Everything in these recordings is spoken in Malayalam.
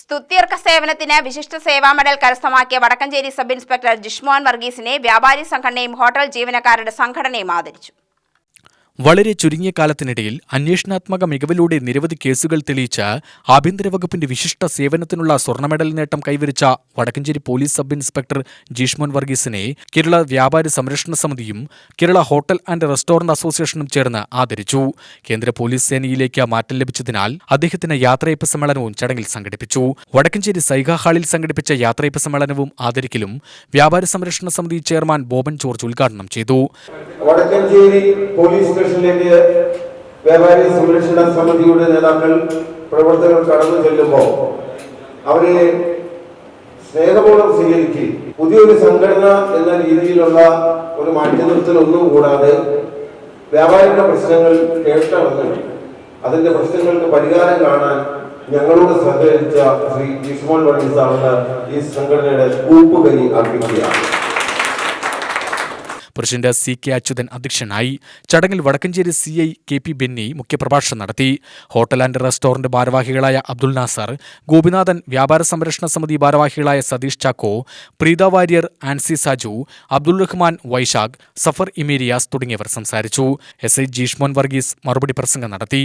സ്തുത്യർക്ക സേവനത്തിന് വിശിഷ്ട സേവാ മെഡൽ കരസ്ഥമാക്കിയ വടക്കഞ്ചേരി സബ് ഇൻസ്പെക്ടർ ജിഷ്മോൻ വർഗീസിനെ വ്യാപാരി സംഘടനയും ഹോട്ടൽ ജീവനക്കാരുടെ സംഘടനയും ആദരിച്ചു. വളരെ ചുരുങ്ങിയ കാലത്തിനിടയിൽ അന്വേഷണാത്മക മികവിലൂടെ നിരവധി കേസുകൾ തെളിയിച്ച ആഭ്യന്തര വകുപ്പിന്റെ വിശിഷ്ട സേവനത്തിനുള്ള സ്വർണ മെഡൽ നേട്ടം കൈവരിച്ച Vadakkanchery police sub inspector Jeeshmon വർഗീസിനെ Kerala വ്യാപാരി സംരക്ഷണ സമിതിയും കേരള ഹോട്ടൽ ആൻഡ് റെസ്റ്റോറന്റ് അസോസിയേഷനും ചേർന്ന് ആദരിച്ചു. കേന്ദ്ര പോലീസ് സേനയിലേക്ക് മാറ്റം ലഭിച്ചതിനാൽ അദ്ദേഹത്തിന് യാത്രയപ്പ് സമ്മേളനവും ചടങ്ങിൽ സംഘടിപ്പിച്ചു. വടക്കഞ്ചേരി സൈഗ ഹാളിൽ സംഘടിപ്പിച്ച യാത്രയപ്പ് സമ്മേളനവും ആദരിക്കലും വ്യാപാരി സംരക്ഷണ സമിതി ചെയർമാൻ ബോബൻ ജോർജ് ഉദ്ഘാടനം ചെയ്തു. വടക്കഞ്ചേരി പോലീസ് സ്റ്റേഷനിലേക്ക് വ്യാപാരി സംരക്ഷണ സമിതിയുടെ നേതാക്കൾ പ്രവർത്തകർ കടന്നു ചെല്ലുമ്പോൾ അവരെ സ്നേഹപൂർവം സ്വീകരിച്ച് പുതിയൊരു സംഘടന എന്ന രീതിയിലുള്ള ഒരു മാറ്റി നിർത്തലൊന്നും കൂടാതെ വ്യാപാരിയുടെ പ്രശ്നങ്ങൾ കേട്ടറിഞ്ഞ് അതിന്റെ പ്രശ്നങ്ങൾക്ക് പരിഹാരം കാണാൻ ഞങ്ങളോട് സഹകരിച്ച ശ്രീ ജിഷ്മോൻ വർഗീസ് സാറിന് ഈ സംഘടനയുടെ കൂപ്പുകൈ അർപ്പിക്കുകയാണ്. പ്രസിഡന്റ് സി കെ അച്യുതൻ അധ്യക്ഷനായി ചടങ്ങിൽ Vadakkanchery C I K P Benny മുഖ്യപ്രഭാഷണം നടത്തി. ഹോട്ടൽ ആൻഡ് റെസ്റ്റോറന്റ് ഭാരവാഹികളായ അബ്ദുൽ നാസർ ഗോപിനാഥൻ വ്യാപാര സംരക്ഷണ സമിതി ഭാരവാഹികളായ സതീഷ് ചാക്കോ പ്രീത വാര്യർ ആൻസി സാജു അബ്ദുൾ റഹ്മാൻ വൈശാഖ് സഫർ ഇമേരിയാസ് തുടങ്ങിയവർ സംസാരിച്ചു. എസ് ഐ ജീഷ്മോൻ വർഗീസ് മറുപടി പ്രസംഗം നടത്തി.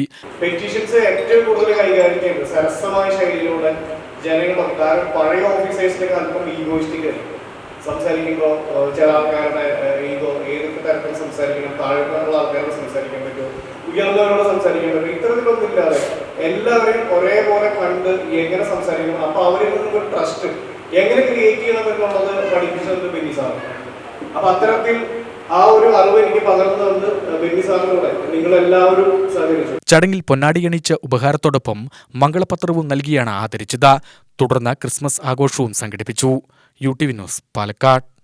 കാരണം പഴയ ഓഫീസേഴ്സിനൊക്കെ അല്പം ഈഗോയിസ്റ്റിക് ആയിരിക്കും. സംസാരിക്കുമ്പോൾ ചില ആൾക്കാരുടെ ഈഗോ ഏതൊക്കെ തരത്തിൽ സംസാരിക്കണം താഴ്ന്നുള്ള ആൾക്കാരോട് സംസാരിക്കാൻ പറ്റുമോ ഉയർന്നവരോട് സംസാരിക്കാൻ പറ്റും ഇത്തരത്തിലൊന്നും ഇല്ലാതെ എല്ലാവരെയും ഒരേപോലെ കണ്ട് എങ്ങനെ സംസാരിക്കണം അപ്പൊ അവരിൽ ഒരു ട്രസ്റ്റ് എങ്ങനെ ക്രിയേറ്റ് ചെയ്യണം എന്നുള്ളത് പഠിപ്പിച്ചത് ബെന്നി സാർ അപ്പൊ അത്തരത്തിൽ ആ ഒരു അറിവ് എനിക്ക് പകർന്നു തന്ന് ബെന്നി നിങ്ങൾ നിങ്ങളെല്ലാവരും സഹകരിച്ചു. ചടങ്ങിൽ പൊന്നാടിയണിച്ച് ഉപഹാരത്തോടൊപ്പം മംഗളപത്രവും നൽകിയാണ് ആദരിച്ചത്. തുടർന്ന് ക്രിസ്മസ് ആഘോഷവും സംഘടിപ്പിച്ചു. U T V news Palakkad.